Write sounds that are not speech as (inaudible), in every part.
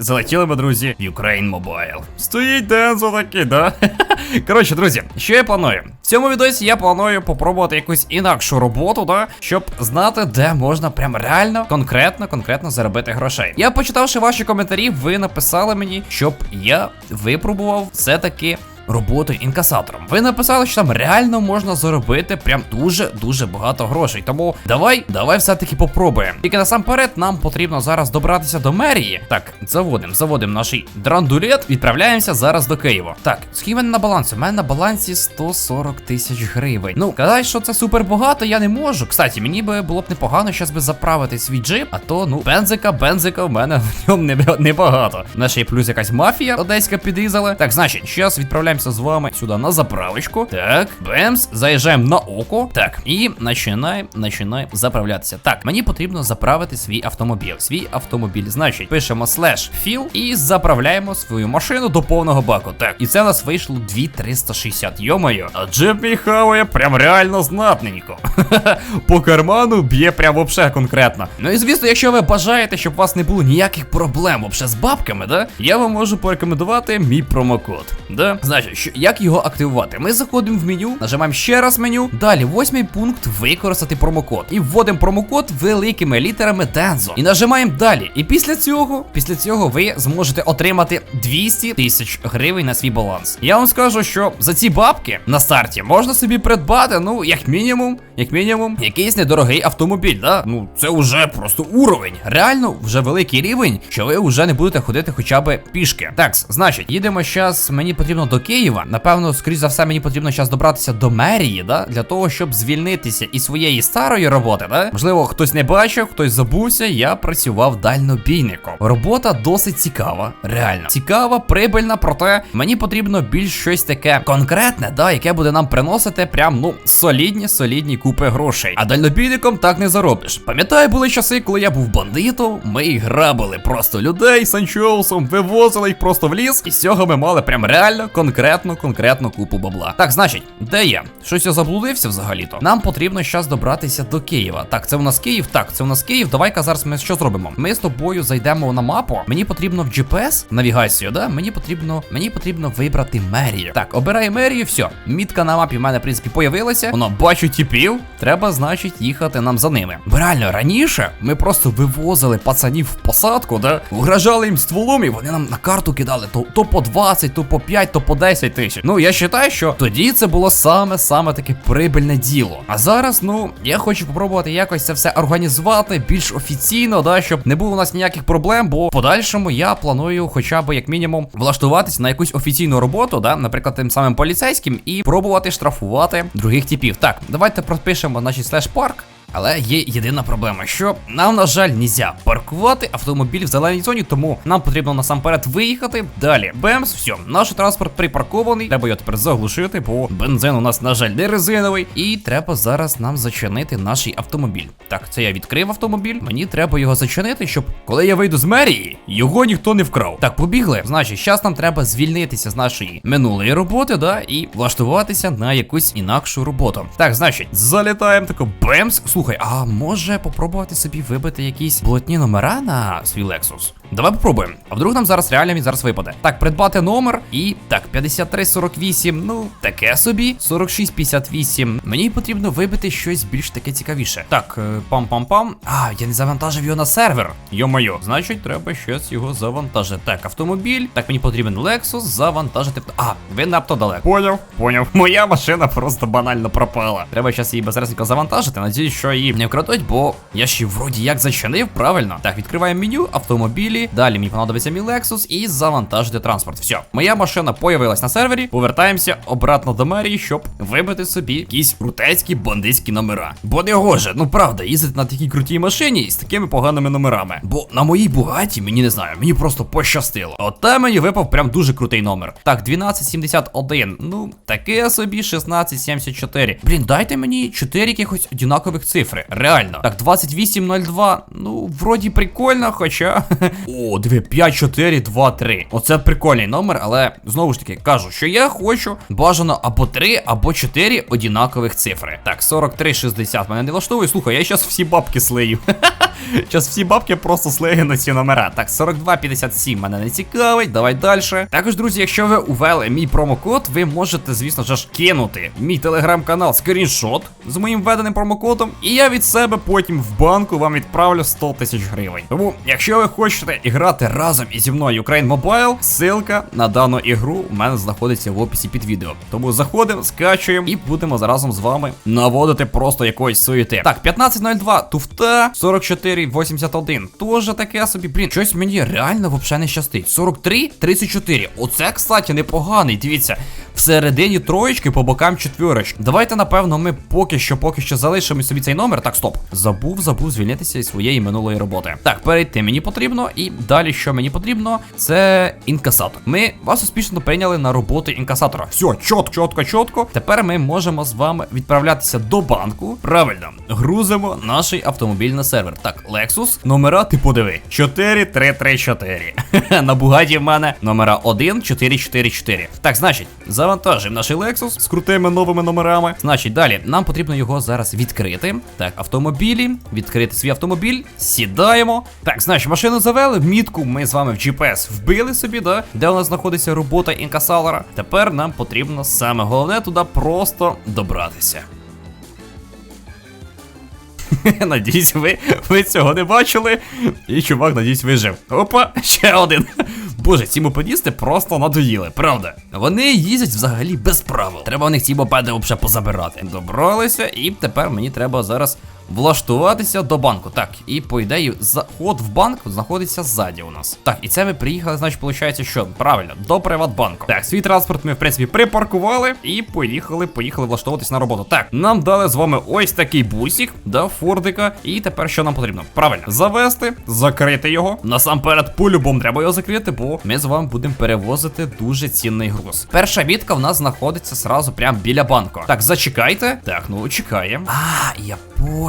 Залетіли ми, друзі, в Ukraine Mobile. Стоїть Дензо такий, да? (laughs) Коротше, друзі, що я планую? В цьому відосі я планую попробувати якусь інакшу роботу, да? Щоб знати, де можна прям реально, конкретно, конкретно заробити грошей. Я почитавши ваші коментарі, ви написали мені, щоб я випробував все-таки. Роботу інкасатором. Ви написали, що там реально можна заробити прям дуже-дуже багато грошей. Тому давай, давай все-таки попробуємо. Тільки насамперед нам потрібно зараз добратися до мерії. Так, заводимо, заводимо наш драндулет, відправляємося зараз до Києва. Так, скільки в мене на балансі? У мене на балансі 140 тисяч гривень. Ну, казати, що це супер багато, я не можу. Кстати, мені би було б непогано щас би заправити свій джип, а то, ну, бензика, бензика в мене (laughs) в ньому не- небагато. Наша є плюс якась мафія одеська підрізала. Так, значить, зараз відправляємося з вами сюди на заправочку. Так, бемс, заїжджаємо на око. Так, і починаємо, починаємо заправлятися. Так, мені потрібно заправити свій автомобіль. Свій автомобіль. Значить, пишемо слеш філ і заправляємо свою машину до повного баку. Так, і це у нас вийшло 2360. Йомаю. А джип мій хаває прям реально знатненько. (laughs) По карману б'є прям вообще конкретно. Ну і звісно, якщо ви бажаєте, щоб у вас не було ніяких проблем вообще з бабками, да, я вам можу порекомендувати мій промокод. Да? Значить, що, як його активувати? Ми заходимо в меню, нажимаємо ще раз меню. Далі, восьмий пункт використати промокод. І вводимо промокод великими літерами Дензо. І нажимаємо далі. І після цього, після цього ви зможете отримати 200 тисяч гривень на свій баланс. Я вам скажу, що за ці бабки на старті можна собі придбати, ну, як мінімум, як мінімум, якийсь недорогий автомобіль, да? Ну, це вже просто уровень. Реально, вже великий рівень, що ви вже не будете ходити хоча б пішки. Так, значить, їдемо зараз. Мені потрібно до Києва. Напевно, скоріш за все, мені потрібно зараз добратися до мерії, да? Для того, щоб звільнитися із своєї старої роботи, да? Можливо, хтось не бачив, хтось забувся. Я працював дальнобійником. Робота досить цікава, реально цікава, прибильна, проте мені потрібно більш щось таке конкретне, да, яке буде нам приносити прям ну солідні, солідні купи грошей. А дальнобійником так не заробиш. Пам'ятаю, були часи, коли я був бандитом. Ми грабили просто людей санчоусом, вивозили їх просто в ліс, і з цього ми мали прям реально конкретну, конкретну купу бабла. Так, значить, де я? Щось я заблудився взагалі-то. Нам потрібно зараз добратися до Києва. Так, це у нас Київ. Так, це у нас Київ. Давай-ка зараз ми що зробимо? Ми з тобою зайдемо на мапу. Мені потрібно в GPS навігацію, да? Мені потрібно, мені потрібно вибрати мерію. Так, обираю мерію, все. Мітка на мапі в мене, в принципі, появилася. Воно бачу тіпів. Треба, значить, їхати нам за ними. Бо реально, раніше ми просто вивозили пацанів в посадку, да? Угрожали їм стволом, і вони нам на карту кидали то, то по 20, то по 5, то по 10 тисяч. Ну, я вважаю, що тоді це було саме-саме таке прибильне діло. А зараз, ну, я хочу попробувати якось це все організувати більш офіційно, да, щоб не було у нас ніяких проблем, бо в подальшому я планую хоча б як мінімум влаштуватись на якусь офіційну роботу, да, наприклад, тим самим поліцейським, і пробувати штрафувати других типів. Так, давайте пропишемо, значить, слеш парк. Але є єдина проблема, що нам, на жаль, нельзя паркувати автомобіль в зеленій зоні, тому нам потрібно насамперед виїхати. Далі, бемс, все, наш транспорт припаркований. Треба його тепер заглушити, бо бензин у нас, на жаль, не резиновий. І треба зараз нам зачинити наш автомобіль. Так, це я відкрив автомобіль. Мені треба його зачинити, щоб коли я вийду з мерії, його ніхто не вкрав. Так, побігли. Значить, зараз нам треба звільнитися з нашої минулої роботи, да, і влаштуватися на якусь інакшу роботу. Так, значить, залітаємо тако бемс. Слухай, а може попробувати собі вибити якісь блатні номера на свій Lexus? Давай попробуємо. А вдруг нам зараз реально він зараз випаде. Так, придбати номер і так, 5348, ну, таке собі. 4658. Мені потрібно вибити щось більш таке цікавіше. Так, е, пам-пам-пам. А, я не завантажив його на сервер. Йо-моє, значить, треба щось його завантажити. Так, автомобіль. Так, мені потрібен Lexus завантажити. А, він надто далеко. Поняв, поняв. Моя машина просто банально пропала. Треба зараз її безрезненько завантажити. Надіюсь, що її не вкрадуть, бо я ще вроді як зачинив, правильно? Так, відкриваємо меню, автомобілі. Далі мені понадобиться мій Lexus і завантажити транспорт. Все, моя машина появилась на сервері. Повертаємося обратно до мерії, щоб вибити собі якісь крутецькі бандитські номера. Бо не гоже, ну правда, їздити на такій крутій машині з такими поганими номерами. Бо на моїй бугаті, мені не знаю, мені просто пощастило. От там мені випав прям дуже крутий номер. Так, 1271. Ну, таке собі 1674. Блін, дайте мені 4 якихось однакових цифри. Реально. Так, 2802. Ну, вроді прикольно, хоча. (laughs) О, диви, 5423. Оце прикольний номер, але знову ж таки кажу, що я хочу бажано або 3, або 4 однакових цифри. Так, 4360 мене не влаштовує. Слухай, я зараз всі бабки слию. (laughs) Зараз всі бабки просто слиги на ці номера. Так, 4257 мене не цікавить. Давай далі. Також, друзі, якщо ви увели мій промокод, ви можете, звісно ж, кинути мій телеграм-канал скріншот з моїм введеним промокодом. І я від себе потім в банку вам відправлю 100 тисяч гривень. Тому, якщо ви хочете іграти разом із мною Ukraine Mobile, ссылка на дану ігру у мене знаходиться в описі під відео. Тому заходимо, скачуємо і будемо разом з вами наводити просто якоїсь суєти. Так, 1502 туфта, 4481. Тоже таке собі. Блін, щось мені реально взагалі не щастить. 43, 34. Оце, кстати, непоганий. Дивіться, всередині троєчки, по бокам четвірочки. Давайте, напевно, ми поки що, поки що залишимо собі цей номер. Так, стоп. Забув, забув звільнитися із своєї минулої роботи. Так, перейти мені потрібно. І далі, що мені потрібно, це інкасатор. Ми вас успішно прийняли на роботу інкасатора. Все, чітко, чітко, чітко. Тепер ми можемо з вами відправлятися до банку. Правильно, грузимо наш автомобіль на сервер. Так, Lexus, номера ти подиви. 4334. На бугаті в мене номера 1444. Так, значить, завантажимо наш Lexus з крутими новими номерами. Значить, далі нам потрібно його зараз відкрити. Так, автомобілі, відкрити свій автомобіль, сідаємо. Так, значить, машину завели, мітку ми з вами в GPS вбили собі, да? Де у нас знаходиться робота інкасалора. Тепер нам потрібно саме головне туди просто добратися. (laughs) Надіюсь, ви, ви цього не бачили. І чувак, надіюсь, вижив. Опа, ще один. Боже, ці мопедісти просто надоїли, правда. Вони їздять взагалі без правил. Треба у них ці мопеди взагалі позабирати. Добралися, і тепер мені треба зараз влаштуватися до банку. Так, і по ідеї, заход в банк знаходиться ззаді у нас. Так, і це ми приїхали, значить, виходить, що правильно, до Приватбанку. Так, свій транспорт ми, в принципі, припаркували і поїхали, поїхали влаштовуватись на роботу. Так, нам дали з вами ось такий бусик, да, фордика. І тепер що нам потрібно? Правильно, завести, закрити його. Насамперед, по-любому треба його закрити, бо ми з вами будемо перевозити дуже цінний груз. Перша мітка в нас знаходиться сразу прямо біля банку. Так, зачекайте. Так, ну чекаємо. А, я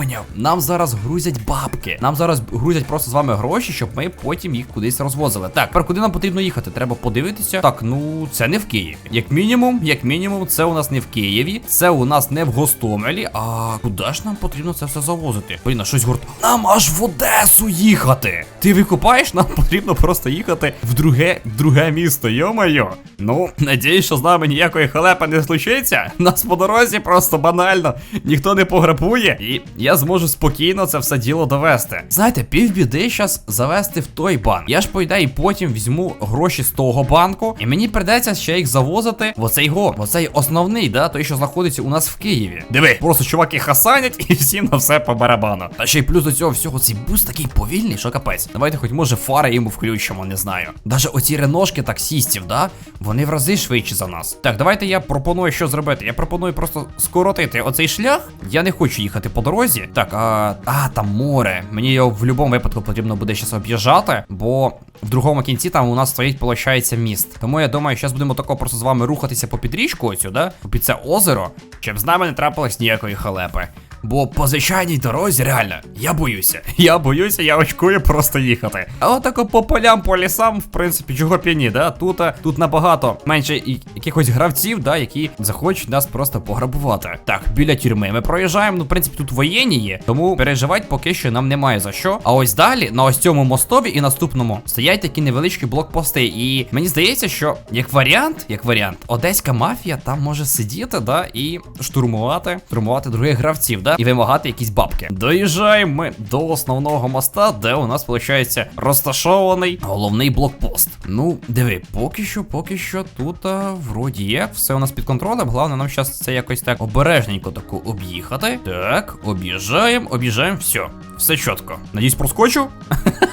поняв. Нам зараз грузять бабки. Нам зараз грузять просто з вами гроші, щоб ми потім їх кудись розвозили. Так, тепер куди нам потрібно їхати? Треба подивитися. Так, ну це не в Києві. Як мінімум, як мінімум, це у нас не в Києві, це у нас не в Гостомелі. А куди ж нам потрібно це все завозити? Блін, а щось гурт. Нам аж в Одесу їхати. Ти викупаєш? Нам потрібно просто їхати в друге, в друге місто. Йо-моє. Ну, надіюсь, що з нами ніякої халепи не случиться. Нас по дорозі просто банально ніхто не пограбує. І я зможу спокійно це все діло довести. Знаєте, півбіди зараз завести в той банк. Я ж по ідеї потім візьму гроші з того банку, і мені придеться ще їх завозити в оцей го, в оцей основний, да, той, що знаходиться у нас в Києві. Диви, просто чуваки хасанять (laughs) і всім на все по барабану. Та ще й плюс до цього всього цей бус такий повільний, що капець. Давайте хоч може фари йому включимо, не знаю. Даже оці реношки таксістів, да, вони в рази швидші за нас. Так, давайте я пропоную що зробити. Я пропоную просто скоротити оцей шлях. Я не хочу їхати по дорозі. Так, а, а там море. Мені його в будь-якому випадку потрібно буде зараз об'їжджати, бо в другому кінці там у нас стоїть, виходить, міст. Тому я думаю, зараз будемо тако просто з вами рухатися по підрічку оцю, да? Під це озеро, щоб з нами не трапилось ніякої халепи. Бо по звичайній дорозі, реально, я боюся. (laughs) Я боюся, я очкую просто їхати. А отако по полям, по лісам, в принципі, чого п'яні, да? Тут, тут набагато менше якихось гравців, да, які захочуть нас просто пограбувати. Так, біля тюрми ми проїжджаємо. Ну, в принципі, тут воєнні є, тому переживати поки що нам немає за що. А ось далі, на ось цьому мостові і наступному, стоять такі невеличкі блокпости. І мені здається, що як варіант, як варіант, одеська мафія там може сидіти, да, і штурмувати, штурмувати других гравців, да, і вимагати якісь бабки. Доїжджаємо ми до основного моста, де у нас, виходить, розташований головний блокпост. Ну, диви, поки що, поки що тут а, вроді є, все у нас під контролем. Головне, нам зараз це якось так обережненько таку об'їхати. Так, об'їжджаємо, об'їжджаємо, все, все чітко. Надіюсь, проскочу. (laughs)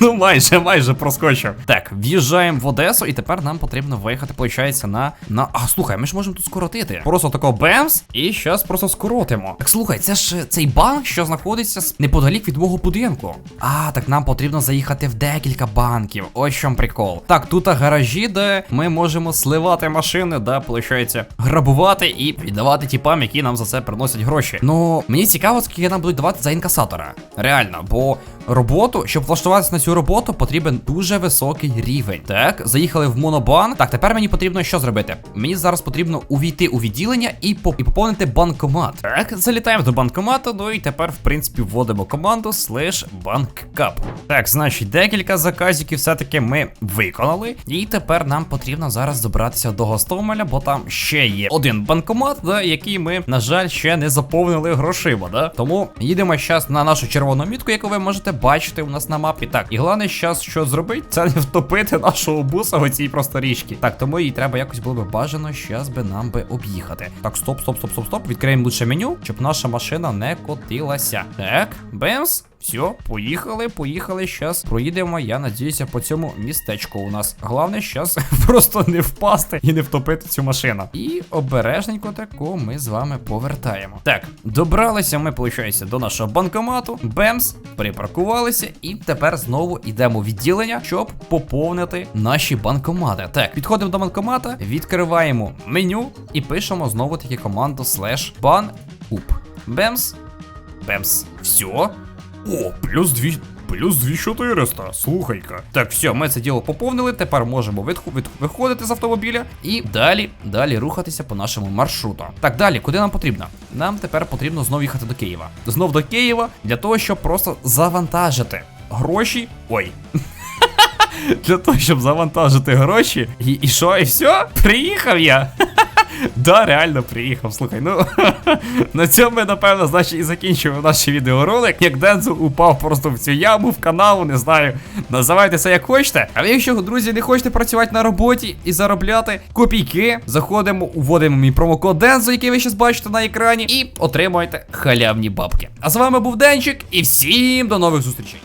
Ну, майже, майже проскочив. Так, в'їжджаємо в Одесу, і тепер нам потрібно виїхати, виходить, на. на. А, слухай, ми ж можемо тут скоротити. Просто тако бемс, і зараз просто скоротимо. Так слухай, це ж цей банк, що знаходиться неподалік від мого будинку. А, так нам потрібно заїхати в декілька банків. Ось чому прикол. Так, тут гаражі, де ми можемо сливати машини, да, виходить, грабувати і віддавати тіпам, які нам за це приносять гроші. Ну, мені цікаво, скільки нам будуть давати за інкасатора. Реально, бо роботу, щоб влаштуватися на цю роботу, потрібен дуже високий рівень. Так, заїхали в монобанк. Так, тепер мені потрібно що зробити? Мені зараз потрібно увійти у відділення і, по- і поповнити банкомат. Так, залітаємо до банкомату, ну і тепер, в принципі, вводимо команду slash bankcap. Так, значить, декілька заказиків все-таки ми виконали. І тепер нам потрібно зараз добратися до Гостомеля, бо там ще є один банкомат, да, який ми, на жаль, ще не заповнили грошима. Да? Тому їдемо зараз на нашу червону мітку, яку ви можете бачити у нас на мапі. Так, і головне зараз, що зробити, це не втопити нашого буса в цій просто річці. Так, тому їй треба якось було би бажано, щас би нам би об'їхати. Так, стоп, стоп, стоп, стоп, стоп. Відкриємо лучше меню, щоб наша машина не котилася. Так, бемс. Все, поїхали, поїхали. Щас проїдемо. Я надіюся, по цьому містечку у нас. Головне, щас (laughs) просто не впасти і не втопити цю машину. І обережненько таку ми з вами повертаємо. Так, добралися ми, виходить, до нашого банкомату. Бемс, припаркувалися, і тепер знову йдемо в відділення, щоб поповнити наші банкомати. Так, підходимо до банкомата, відкриваємо меню і пишемо знову таки команду slash ban Бемс. Бемс. Все. О, плюс дві. Плюс 2400, слухай-ка. Так, все, ми це діло поповнили. Тепер можемо відху- від- виходити з автомобіля і далі, далі рухатися по нашому маршруту. Так, далі, куди нам потрібно? Нам тепер потрібно знову їхати до Києва. Знов до Києва для того, щоб просто завантажити гроші. Ой. Для того, щоб завантажити гроші. І, і що, і все? Приїхав я. (laughs) Да, реально приїхав. Слухай, ну (laughs) на цьому ми, напевно, значить, і закінчуємо наш відеоролик. Як Дензо упав просто в цю яму, в канаву, не знаю. Називайте це як хочете. Але якщо, друзі, не хочете працювати на роботі і заробляти копійки, заходимо, вводимо мій промокод Дензо, який ви зараз бачите на екрані, і отримуєте халявні бабки. А з вами був Денчик, і всім до нових зустрічей.